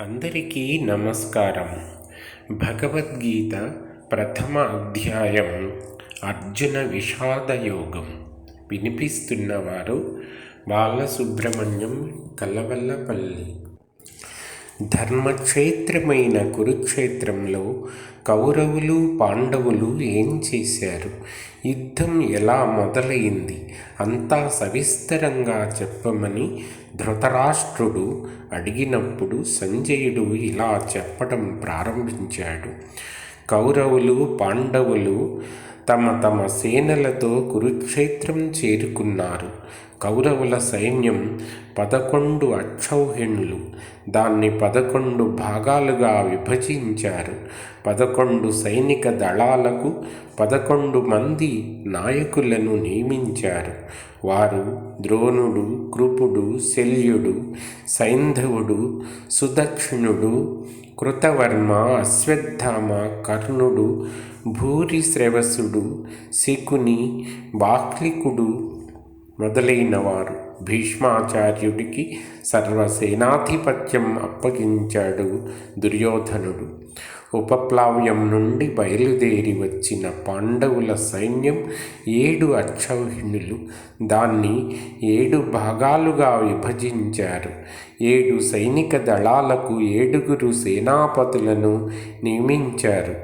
అందరికీ నమస్కారం. భగవద్గీత ప్రథమ అధ్యాయం అర్జున విషాదయోగం. వినిపిస్తున్నవారు బాలసుబ్రహ్మణ్యం కలవల్లపల్లి. ధర్మక్షేత్రమైన కురుక్షేత్రంలో కౌరవులు పాండవులు ఏం చేశారు? యుద్ధం ఎలా మొదలైంది? అంతా సవిస్తరంగా చెప్పమని ధృతరాష్ట్రుడు అడిగినప్పుడు సంజయుడు ఇలా చెప్పడం ప్రారంభించాడు. కౌరవులు పాండవులు తమ తమ సేనలతో కురుక్షేత్రం చేరుకున్నారు. కౌరవుల సైన్యం పదకొండు అక్షౌహిణులు. దాన్ని పదకొండు భాగాలుగా విభజించారు. పదకొండు సైనిక దళాలకు పదకొండు మంది నాయకులను నియమించారు. వారు ద్రోణుడు కృపుడు శల్యుడు సైంధవుడు సుదక్షిణుడు కృతవర్మ అశ్వత్థామ కర్ణుడు భూరిశ్రవసుడు శకుని బాక్లికుడు మొదలైనవారు భీష్మాచార్యుడికి సర్వసేనాధిపత్యం అప్పగించాడు దుర్యోధనుడు. ఉపప్లావ్యం నుండి బయలుదేరి వచ్చిన పాండవుల సైన్యం ఏడు అక్షౌహిణులు దాన్ని ఏడు భాగాలుగా విభజించారు. ఏడు సైనిక దళాలకు ఏడుగురు సేనాపతులను నియమించారు.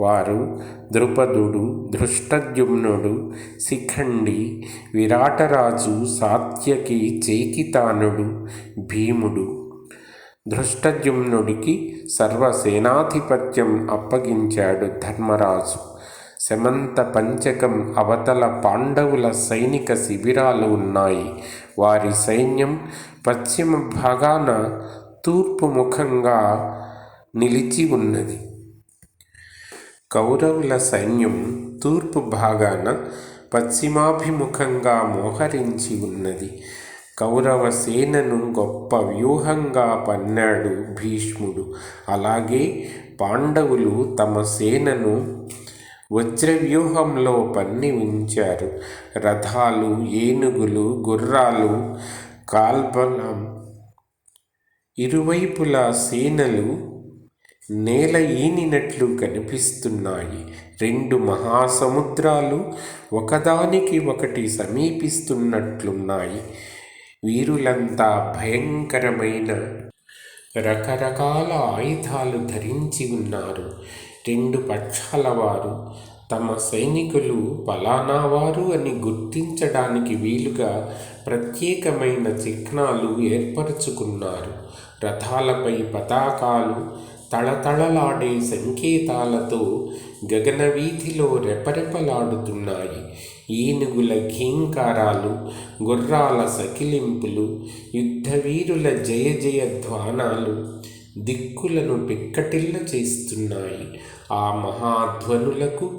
వారు ద్రుపదుడు ధృష్టద్యుమ్నుడు శిఖండి విరాటరాజు సాత్యకి చేకితానుడు భీముడు. ధృష్టద్యుమ్నుడికి సర్వసేనాధిపత్యం అప్పగించాడు ధర్మరాజు. శమంత పంచకం అవతల పాండవుల సైనిక శిబిరాలు ఉన్నాయి. వారి సైన్యం పశ్చిమ భాగాన తూర్పు ముఖంగా నిలిచి ఉన్నది. కౌరవుల సైన్యం తూర్పు భాగాన పశ్చిమాభిముఖంగా మోహరించి ఉన్నది. కౌరవ సేనను గొప్ప వ్యూహంగా పన్నాడు భీష్ముడు. అలాగే పాండవులు తమ సేనను వజ్రవ్యూహంలో పన్ని ఉంచారు. రథాలు ఏనుగులు గుర్రాలు కాల్బలం ఇరువైపులా సేనలు నేల ఈనినట్లు కనిపిస్తున్నాయి. రెండు మహాసముద్రాలు ఒకదానికి ఒకటి సమీపిస్తున్నట్లున్నాయి. వీరులంతా భయంకరమైన రకరకాల ఆయుధాలు ధరించి ఉన్నారు. రెండు పక్షాల వారు తమ సైనికులు పలానా వారు అని గుర్తించడానికి వీలుగా ప్రత్యేకమైన చిహ్నాలు ఏర్పరచుకున్నారు. రథాలపై పతాకాలు తళతళలాడే సంకేతాలతో గగనవీధిలో రెపరెపలాడుతున్నాయి. ఏనుగుల ఘీంకారాలు గుర్రాల సకిలింపులు యుద్ధవీరుల జయ జయ ధ్వానాలు దిక్కులను పిక్కటిల్ల చేస్తున్నాయి. ఆ మహాధ్వనులకు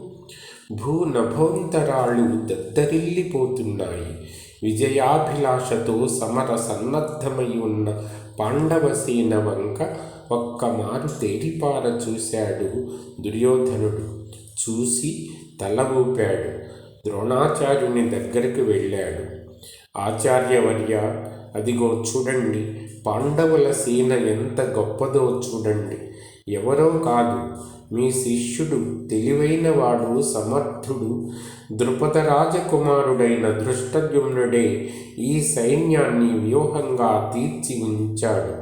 భూనభోంతరాళ్ళు దద్దరిల్లిపోతున్నాయి. విజయాభిలాషతో సమర సన్నద్ధమై ఉన్న పాండవసేన వంక ఒక్కమారు తేరిపార చూశాడు దుర్యోధనుడు. చూసి తల ఊపాడు ద్రోణాచార్యుని దగ్గరికి వెళ్ళాడు. ఆచార్యవర్య అదిగో చూడండి పాండవుల సీన ఎంత గొప్పదో చూడండి. ఎవరో కాదు మీ శిష్యుడు తెలివైనవాడు సమర్థుడు ద్రుపద రాజకుమారుడైన దృష్టద్యుమ్నుడే ఈ సైన్యాన్ని వ్యూహంగా తీర్చి ఉంచాడు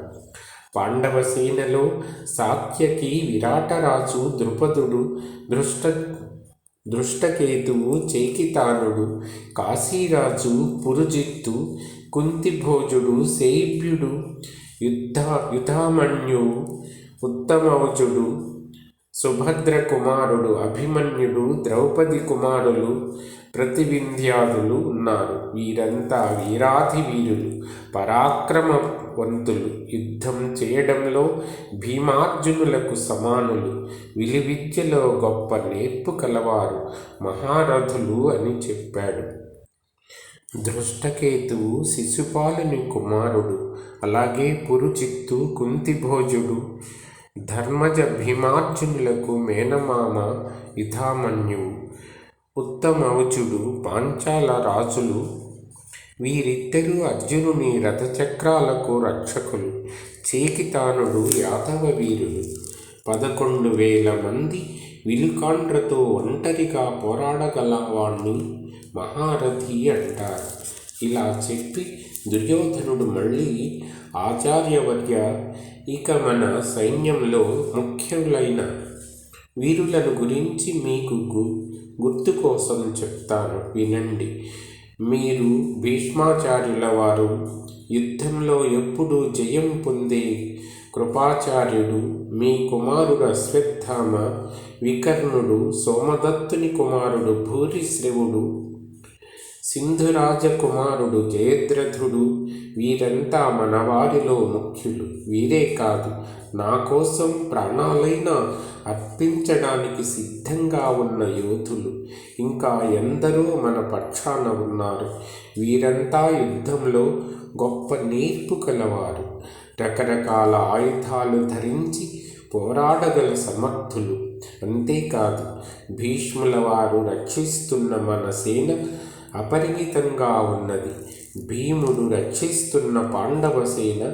పాండవ సేనలో సాత్యకి విరాటరాజు ద్రుపదుడు దృష్ట దృష్టకేతువు చేకితానుడు కాశీరాజు పురుజిత్తు కుంతిభోజుడు సేభ్యుడు యుద్ధ యుధామన్యు ఉత్తమౌజుడు సుభద్ర కుమారుడు అభిమన్యుడు ద్రౌపది కుమారులు ప్రతివింధ్యాదులు ఉన్నారు. వీరంతా వీరాధి వీరులు వంతులు యుద్ధం చేయడంలో భీమార్జునులకు సమానులు. విలువిద్యలో గొప్ప నేర్పు కలవారు మహారథులు అని చెప్పాడు. దృష్టకేతువు శిశుపాలుని కుమారుడు. అలాగే పురుచిత్తు కుంతిభోజుడు. ధర్మజ భీమార్జునులకు మేనమామ యుధామన్యువు. ఉత్తమవచుడు పాంచాల రాజులు. వీరిద్దరూ అర్జునుని రథచక్రాలకు రక్షకులు చేకితానుడు యాదవ వీరుడు పదకొండు వేల మంది విలుకాండ్రతో ఒంటరిగా పోరాడగలవాణ్ణి మహారథి అంటారు. ఇలా చెప్పి దుర్యోధనుడు మళ్ళీ ఆచార్యవర్య ఇక మన సైన్యంలో ముఖ్యులైన వీరులను గురించి మీకు గు- గుర్తు కోసం చెప్తాను. వినండి. మీరు భీష్మాచార్యుల వారు యుద్ధంలో ఎప్పుడూ జయం పొందే కృపాచార్యుడు మీ కుమారుడు అశ్వత్థామ వికర్ణుడు సోమదత్తుని కుమారుడు భూరిశ్రవుడు సింధురాజకుమారుడు జయద్రథుడు వీరంతా మనవారిలో ముఖ్యులు. వీరే కాదు నా కోసం ప్రాణాలైనా అర్పించడానికి సిద్ధంగా ఉన్న యోధులు. ఇంకా ఎందరో మన పక్షాన ఉన్నారు. వీరంతా యుద్ధంలో గొప్ప నేర్పు కలవారు. రకరకాల ఆయుధాలు ధరించి పోరాడగల సమర్థులు. అంతేకాదు భీష్ముల వారు రక్షిస్తున్న మన సేన అపరిమితంగా ఉన్నది. భీముడు రక్షిస్తున్న పాండవ సేన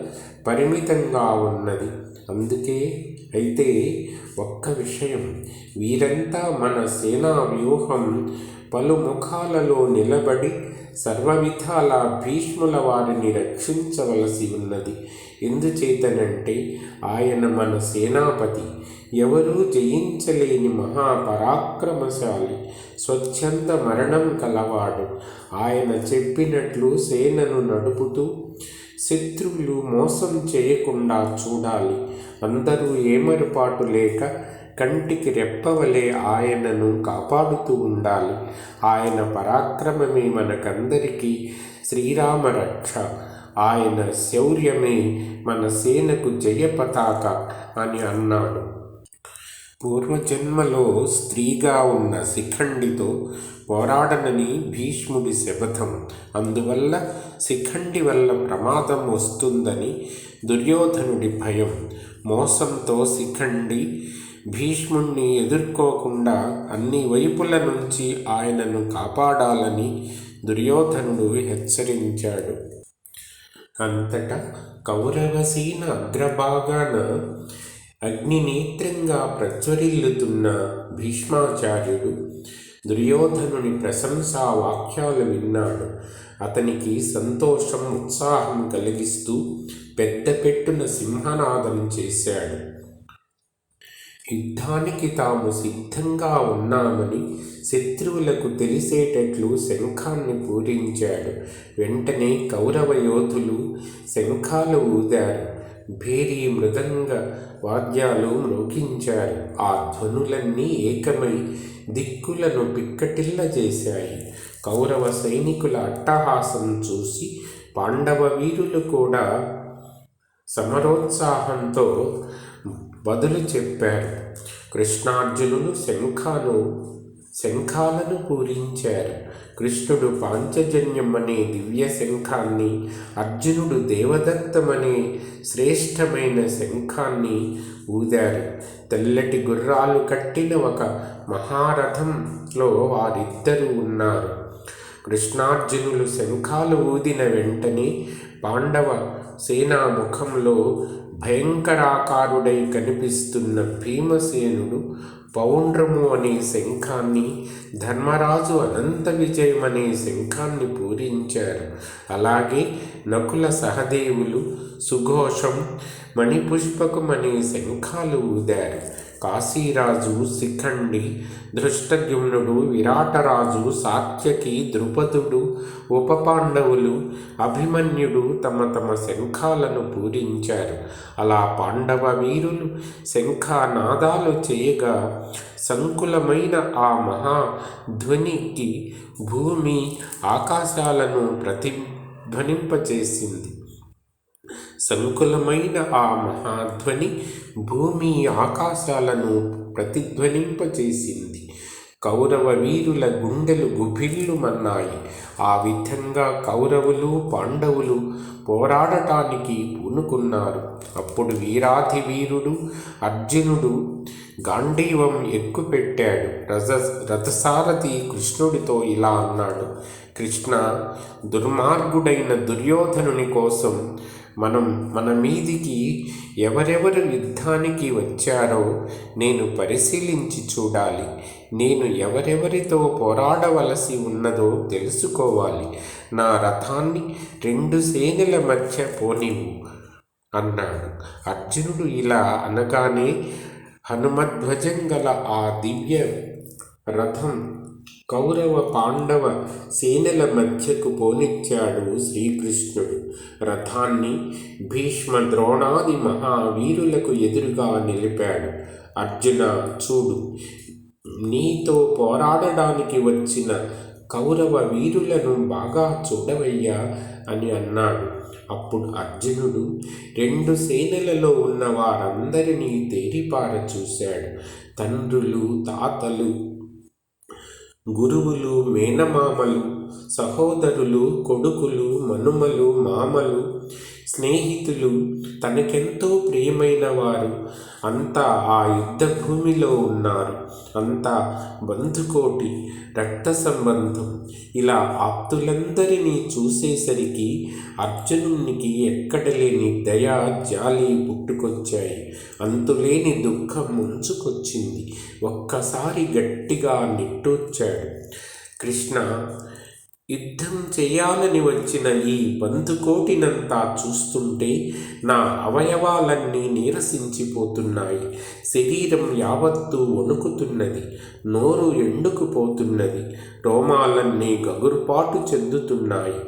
పరిమితంగా ఉన్నది. అందుకే అయితే ఒక్క విషయం. వీరంతా మన సేనా వ్యూహం పలు ముఖాలలో నిలబడి సర్వవిధాల భీష్ముల వారిని రక్షించవలసి ఉన్నది. ఎందుచేతనంటే ఆయన మన సేనాపతి. ఎవరూ జయించలేని మహాపరాక్రమశాలి స్వచ్ఛంద మరణం కలవాడు. ఆయన చెప్పినట్లు సేనను నడుపుతూ శత్రువులు మోసం చేయకుండా చూడాలి. అందరూ ఏమరుపాటు లేక కంటికి రెప్పవలే ఆయనను కాపాడుతూ ఉండాలి. ఆయన పరాక్రమమే మనకందరికీ శ్రీరామ రక్ష ఆయన శౌర్యమే మన సేనకు జయ పతాక అని అన్నాడు. పూర్వజన్మలో స్త్రీగా ఉన్న శిఖండితో పోరాడనని భీష్ముడి శపథం. అందువల్ల శిఖండి వల్ల ప్రమాదం వస్తుందని దుర్యోధనుడి భయం. మోసంతో శిఖండి భీష్ముణ్ణి ఎదుర్కోకుండా అన్ని వైపుల నుంచి ఆయనను కాపాడాలని దుర్యోధనుడు హెచ్చరించాడు. అంతటా కౌరవసీన అగ్రభాగాన అగ్నినేత్రంగా ప్రజ్వరిల్లుతున్న భీష్మాచార్యుడు దుర్యోధనుని ప్రశంసా వాక్యాలు విన్నాడు. అతనికి సంతోషం ఉత్సాహం కలిగిస్తూ పెద్ద పెట్టున సింహనాదం చేశాడు. యుద్ధానికి తాము సిద్ధంగా ఉన్నామని శత్రువులకు తెలిసేటట్లు శంఖాన్ని పూరించాడు. వెంటనే కౌరవ యోధులు శంఖాలు ఊదారు. భేరీ మృదంగ వాద్యాలు మ్రోగించారు ఆ ధ్వనులన్నీ ఏకమై దిక్కులను పిక్కటిల్ల చేశాయి. కౌరవ సైనికుల అట్టహాసం చూసి పాండవ వీరులు కూడా సమరోత్సాహంతో బదులు చెప్పారు. కృష్ణార్జునులు శంఖాను శంఖాలను పూరించారు. కృష్ణుడు పాంచజన్యం అనే దివ్య శంఖాన్ని అర్జునుడు దేవదత్తమనే శ్రేష్టమైన శంఖాన్ని ఊదారు. తెల్లటి గుర్రాలు కట్టిన ఒక మహారథంలో వారిద్దరూ ఉన్నారు. కృష్ణార్జునులు శంఖాలు ఊదిన వెంటనే పాండవ సేనా ముఖంలో భయంకరాకారుడై కనిపిస్తున్న భీమసేనుడు పౌండ్రము అనే శంఖాన్ని ధర్మరాజు అనంత విజయం అనే శంఖాన్ని పూరించారు. అలాగే నకుల సహదేవులు సుఘోషం మణిపుష్పకం అనే శంఖాలు ఊదారు. కాశీరాజు శిఖండి ధృష్టద్యుమ్నుడు విరాటరాజు సాత్యకి ద్రుపదుడు ఉపపాండవులు అభిమన్యుడు తమ తమ శంఖాలను పూరించారు అలా పాండవ వీరులు శంఖానాదాలు చేయగా సంకులమైన ఆ మహా ధ్వనికి భూమి ఆకాశాలను ప్రతిధ్వనింపచేసింది సంకులమైన ఆ మహాధ్వని భూమి ఆకాశాలను ప్రతిధ్వనింపచేసింది కౌరవ వీరుల గుండెలు గుభిల్లుమన్నాయి. ఆ విధంగా కౌరవులు పాండవులు పోరాడటానికి పూనుకున్నారు. అప్పుడు వీరాధి వీరుడు అర్జునుడు గాంధీవం ఎక్కుపెట్టాడు. రథ రథసారథి కృష్ణుడితో ఇలా అన్నాడు. కృష్ణ దుర్మార్గుడైన దుర్యోధనుని కోసం మనం మన మీదికి ఎవరెవరు యుద్ధానికి వచ్చారో నేను పరిశీలించి చూడాలి. నేను ఎవరెవరితో పోరాడవలసి ఉన్నదో తెలుసుకోవాలి. నా రథాన్ని రెండు సేనల మధ్య పోనివు అన్నాడు. అర్జునుడు ఇలా అనగానే హనుమధ్వజం గల ఆ దివ్య రథం కౌరవ పాండవ సేనల మధ్యకు పోనిచ్చాడు శ్రీకృష్ణుడు. రథాన్ని భీష్మ ద్రోణాది మహావీరులకు ఎదురుగా నిలిపాడు. అర్జున చూడు నీతో పోరాడడానికి వచ్చిన కౌరవ వీరులను బాగా చూడవయ్యా అని అన్నాడు. అప్పుడు అర్జునుడు రెండు సేనలలో ఉన్న వారందరినీ తేరిపార చూశాడు. తండ్రులు తాతలు గురువులు మేనమామలు సహోదరులు కొడుకులు మనుమలు మామలు స్నేహితులు తనకెంతో ప్రియమైన వారు అంతా ఆ యుద్ధ భూమిలో ఉన్నారు. అంతా బంధుకోటి రక్త సంబంధం ఇలా ఆప్తులందరినీ చూసేసరికి అర్జునునికి ఎక్కడలేని దయ జాలి పుట్టుకొచ్చాయి. అంతులేని దుఃఖం ముంచుకొచ్చింది. ఒక్కసారి గట్టిగా నిట్టూర్చాడు. కృష్ణ యుద్ధం చేయాలని వచ్చిన ఈ బంధుకోటినంతా చూస్తుంటే నా అవయవాలన్నీ నీరసించిపోతున్నాయి. శరీరం యావత్తూ వణుకుతున్నది నోరు ఎండుకుపోతున్నది రోమాలన్నీ గగురుపాటు చెందుతున్నాయి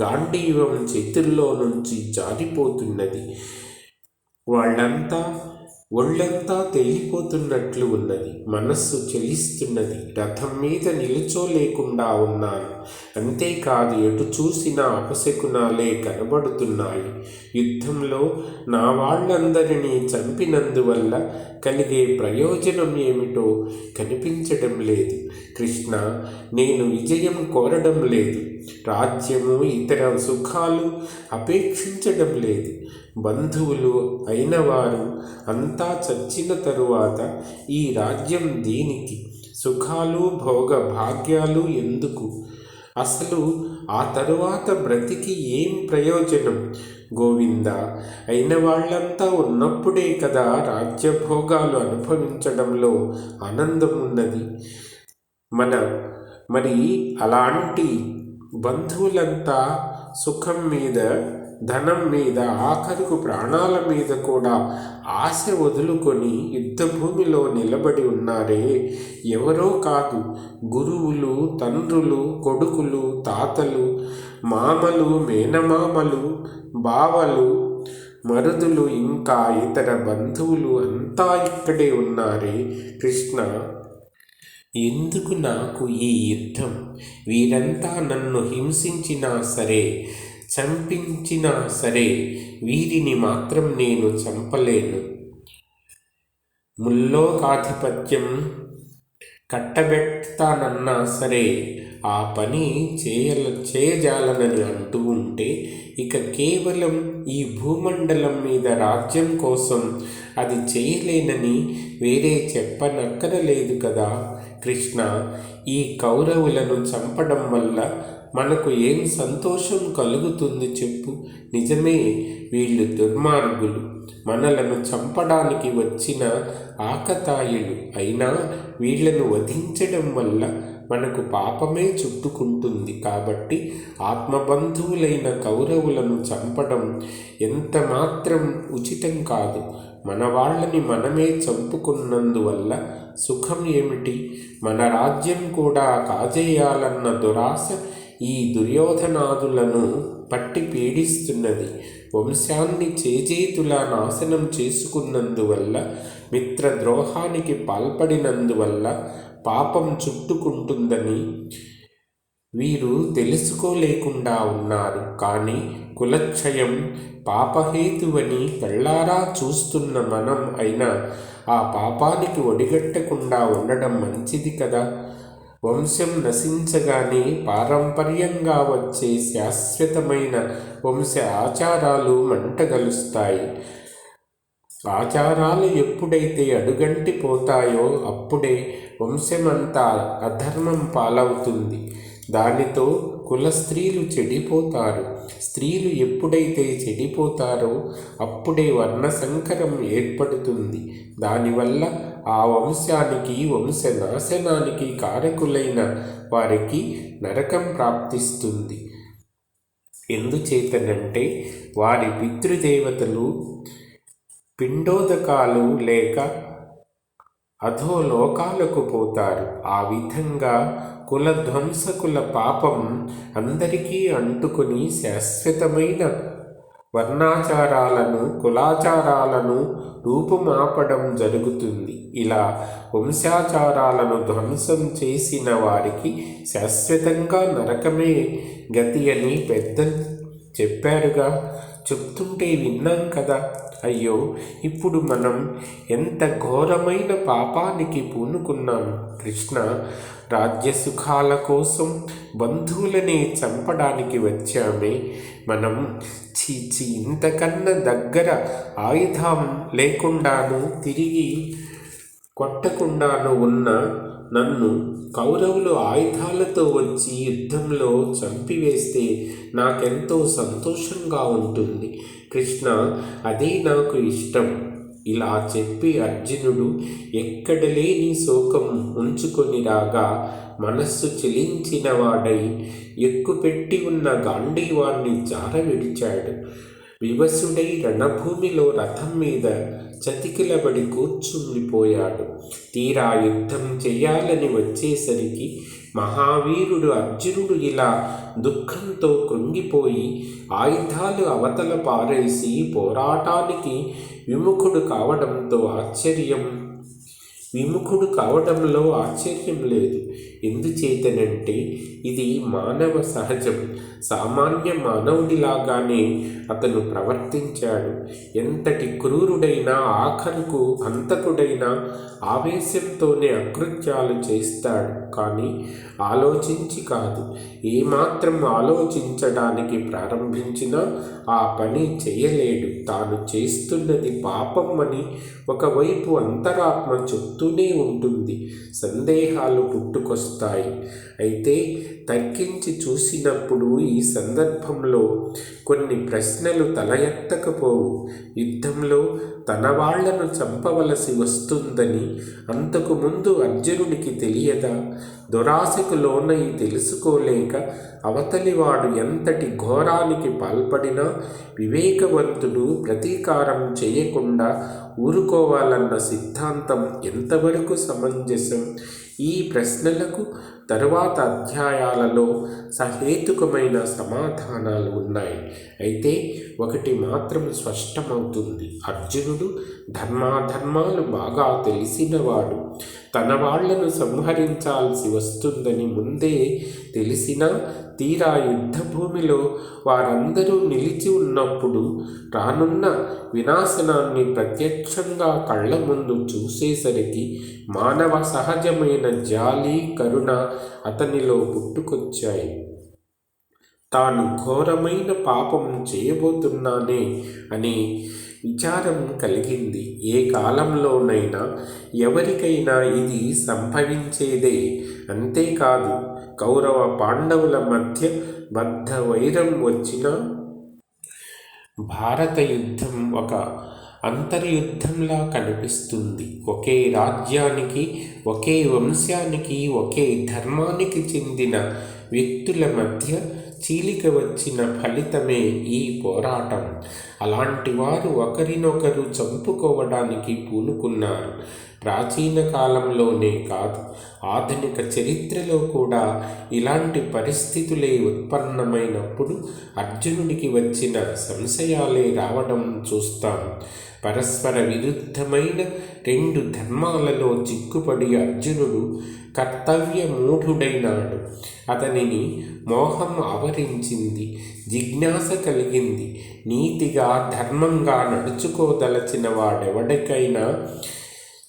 గాంధీవం చేతుల్లో నుంచి జారిపోతున్నది. వాళ్ళంతా ఒళ్ళంతా తేలిపోతున్నట్లు ఉన్నది. మనస్సు చెలిస్తున్నది. రథం మీద నిలుచోలేకుండా ఉన్నాను అంతేకాదు ఎటు చూసినా అపశకునాలే కనబడుతున్నాయి. యుద్ధంలో నా వాళ్ళందరినీ చంపినందువల్ల కలిగే ప్రయోజనం ఏమిటో కనిపించడం లేదు. కృష్ణ నేను విజయం కోరడం లేదు. రాజ్యము ఇతర సుఖాలు అపేక్షించడం లేదు. బంధువులు అయినవారు అంతా చచ్చిన తరువాత ఈ రాజ్యం దీనికి? సుఖాలు భోగ భాగ్యాలు ఎందుకు? అసలు ఆ తరువాత బ్రతికి ఏం ప్రయోజనం? గోవింద అయిన వాళ్ళంతా ఉన్నప్పుడే కదా రాజ్యభోగాలు అనుభవించడంలో ఆనందం ఉన్నది. మన మరి అలాంటి బంధువులంతా సుఖం మీద ధనం మీద ఆఖరుకు ప్రాణాల మీద కూడా ఆశ వదులుకొని యుద్ధభూమిలో నిలబడి ఉన్నారే? ఎవరో కాదు. గురువులు తండ్రులు కొడుకులు తాతలు మామలు మేనమామలు బావలు మరుదులు ఇంకా ఇతర బంధువులు అంతా ఇక్కడే ఉన్నారే? కృష్ణ ఎందుకు నాకు ఈ యుద్ధం? వీరంతా నన్ను హింసించినా సరే చంపించినా సరే వీరిని మాత్రం నేను చంపలేను. ముల్లోకాధిపత్యం కట్టబెడతానన్నా సరే ఆ పని చేయల చేయజాలనని అంటూ ఉంటే ఇక కేవలం ఈ భూమండలం మీద రాజ్యం కోసం అది చేయలేనని వేరే చెప్పనక్కరలేదు కదా. కృష్ణ ఈ కౌరవులను చంపడం వల్ల మనకు ఏం సంతోషం కలుగుతుంది చెప్పు. నిజమే వీళ్ళు దుర్మార్గులు. మనలను చంపడానికి వచ్చిన ఆకతాయిలు. అయినా వీళ్ళను వధించడం వల్ల మనకు పాపమే చుట్టుకుంటుంది. కాబట్టి ఆత్మబంధువులైన కౌరవులను చంపడం ఎంత మాత్రం ఉచితం కాదు. మన వాళ్ళని మనమే చంపుకున్నందువల్ల సుఖం ఏమిటి? మన రాజ్యం కూడా కాజేయాలన్న దురాశ ఈ దుర్యోధనాదులను పట్టి పీడిస్తున్నది. వంశాన్ని చేజేతులా నాశనం చేసుకున్నందువల్ల మిత్రద్రోహానికి పాల్పడినందువల్ల పాపం చుట్టుకుంటుందని వీరు తెలుసుకోలేకుండా ఉన్నారు. కానీ కులక్షయం పాపహేతువని కళ్ళారా చూస్తున్న మనం అయినా ఆ పాపానికి ఒడిగట్టకుండా ఉండడం మంచిది కదా. వంశం నశించగానే పారంపర్యంగా వచ్చే శాశ్వతమైన వంశ ఆచారాలు మంటగలుస్తాయి. ఆచారాలు ఎప్పుడైతే అడుగంటిపోతాయో అప్పుడే వంశమంతా అధర్మం పాలవుతుంది. దానితో కుల స్త్రీలు చెడిపోతారు. స్త్రీలు ఎప్పుడైతే చెడిపోతారో అప్పుడే వర్ణ సంకరం ఏర్పడుతుంది. దానివల్ల ఆ వంశానికి వంశ నాశనానికి కారకులైన వారికి నరకం ప్రాప్తిస్తుంది. ఎందుచేతనంటే వారి పితృదేవతలు పిండోదకాలు లేక అధోలోకాలకు పోతారు. ఆ విధంగా కులధ్వంసకుల పాపం అందరికీ అంటుకుని శాశ్వతమైన వర్ణాచారాలను కులాచారాలను రూపుమాపడం జరుగుతుంది. ఇలా వంశాచారాలను ధ్వంసం చేసిన వారికి శాశ్వతంగా నరకమే గతి అని పెద్దలు చెప్పారుగా. చెప్తుంటే విన్నాం కదా. అయ్యో ఇప్పుడు మనం ఎంత ఘోరమైన పాపానికి పూనుకున్నాం. కృష్ణ రాజ్యసుఖాల కోసం బంధువులని చంపడానికి వచ్చామే. మనం చీచి ఇంతకన్నా దగ్గర ఆయుధం లేకుండాను తిరిగి కొట్టకుండాను ఉన్న నన్ను కౌరవులు ఆయుధాలతో వచ్చి యుద్ధంలో చంపివేస్తే నాకెంతో సంతోషంగా ఉంటుంది. కృష్ణ అదే నాకు ఇష్టం. ఇలా చెప్పి అర్జునుడు ఎక్కడ లేని శోకం ఉంచుకొని రాగా మనస్సు చెలించిన వాడై ఎక్కుపెట్టి ఉన్న గాంధీవాణ్ణి జార విడిచాడు వివసుడై రణభూమిలో రథం మీద చతికిలబడి కూర్చుండిపోయాడు. తీరా యుద్ధం చెయ్యాలని వచ్చేసరికి మహావీరుడు అర్జునుడు ఇలా దుఃఖంతో కృంగిపోయి ఆయుధాలు అవతల పారేసి పోరాటానికి విముఖుడు కావడంతో ఆశ్చర్యం విముఖుడు కావడంలో ఆశ్చర్యం లేదు. ఎందుచేతనంటే ఇది మానవ సహజం. సామాన్య మానవుడిలాగానే అతను ప్రవర్తించాడు. ఎంతటి క్రూరుడైనా ఆఖరుకు అంతకుడైనా ఆవేశంతోనే అకృత్యాలు చేస్తాడు. కానీ ఆలోచించి కాదు. ఏమాత్రం ఆలోచించడానికి ప్రారంభించినా ఆ పని చేయలేడు. తాను చేస్తున్నది పాపం అని ఒకవైపు అంతరాత్మ వస్తూనే ఉంటుంది. సందేహాలు పుట్టుకొస్తాయి. అయితే తర్కించి చూసినప్పుడు ఈ సందర్భంలో కొన్ని ప్రశ్నలు తల ఎత్తకపోవు. యుద్ధంలో తన వాళ్ళను చంపవలసి వస్తుందని అంతకుముందు అర్జునుడికి తెలియదా? దురాశకు లోనై తెలుసుకోలేక అవతలివాడు ఎంతటి ఘోరానికి పాల్పడినా వివేకవంతుడు ప్రతీకారం చేయకుండా ఊరుకోవాలన్న సిద్ధాంతం ఎంతవరకు సమంజసం? ఈ ప్రశ్నలకు తరువాత అధ్యాయాలలో సహేతుకమైన సమాధానాలు ఉన్నాయి. అయితే ఒకటి మాత్రం స్పష్టమవుతుంది. అర్జునుడు ధర్మాధర్మాలు బాగా తెలిసినవాడు. తన వాళ్ళను సంహరించాల్సి వస్తుందని ముందే తెలిసినా తీరా యుద్ధభూమిలో వారందరూ నిలిచి ఉన్నప్పుడు రానున్న వినాశనాన్ని ప్రత్యక్షంగా కళ్ళ ముందు చూసేసరికి మానవ సహజమైన జాలి కరుణ అతనిలో పుట్టుకొచ్చాయి. తాను ఘోరమైన పాపం చేయబోతున్నానే అని విచారం కలిగింది. ఏ కాలంలోనైనా ఎవరికైనా ఇది సంభవించేదే. అంతేకాదు కౌరవ పాండవుల మధ్య బద్ధ వైరం వచ్చిన భారత యుద్ధం ఒక అంతర్యుద్ధంలా కనిపిస్తుంది. ఒకే రాజ్యానికి ఒకే వంశానికి ఒకే ధర్మానికి చెందిన వ్యక్తుల మధ్య చీలిక వచ్చిన ఫలితమే ఈ పోరాటం. అలాంటి వారు ఒకరినొకరు చంపుకోవడానికి పూనుకున్నారు. ప్రాచీన కాలంలోనే కాదు ఆధునిక చరిత్రలో కూడా ఇలాంటి పరిస్థితులే ఉత్పన్నమైనప్పుడు అర్జునుడికి వచ్చిన సంశయాలే రావడం చూస్తాం. పరస్పర విరుద్ధమైన రెండు ధర్మాలలో చిక్కుపడి అర్జునుడు కర్తవ్య మూఢుడైనాడు. అతనిని మోహం ఆవరించింది జిజ్ఞాస కలిగింది. నీతిగా ధర్మంగా నడుచుకోదలచిన వాడెవడికైనా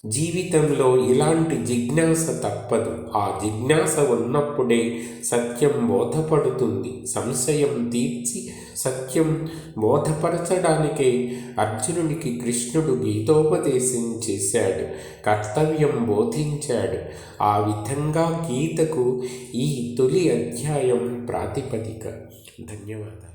జీవితంలో ఇలాంటి జిజ్ఞాస తప్పదు. ఆ జిజ్ఞాస ఉన్నప్పుడే సత్యం బోధపడుతుంది. సంశయం తీర్చి సత్యం బోధపరచడానికే అర్జునునికి కృష్ణుడు గీతోపదేశం చేశాడు. కర్తవ్యం బోధించాడు. ఆ విధంగా గీతకు ఈ తొలి అధ్యాయం ప్రాతిపదిక. ధన్యవాదాలు.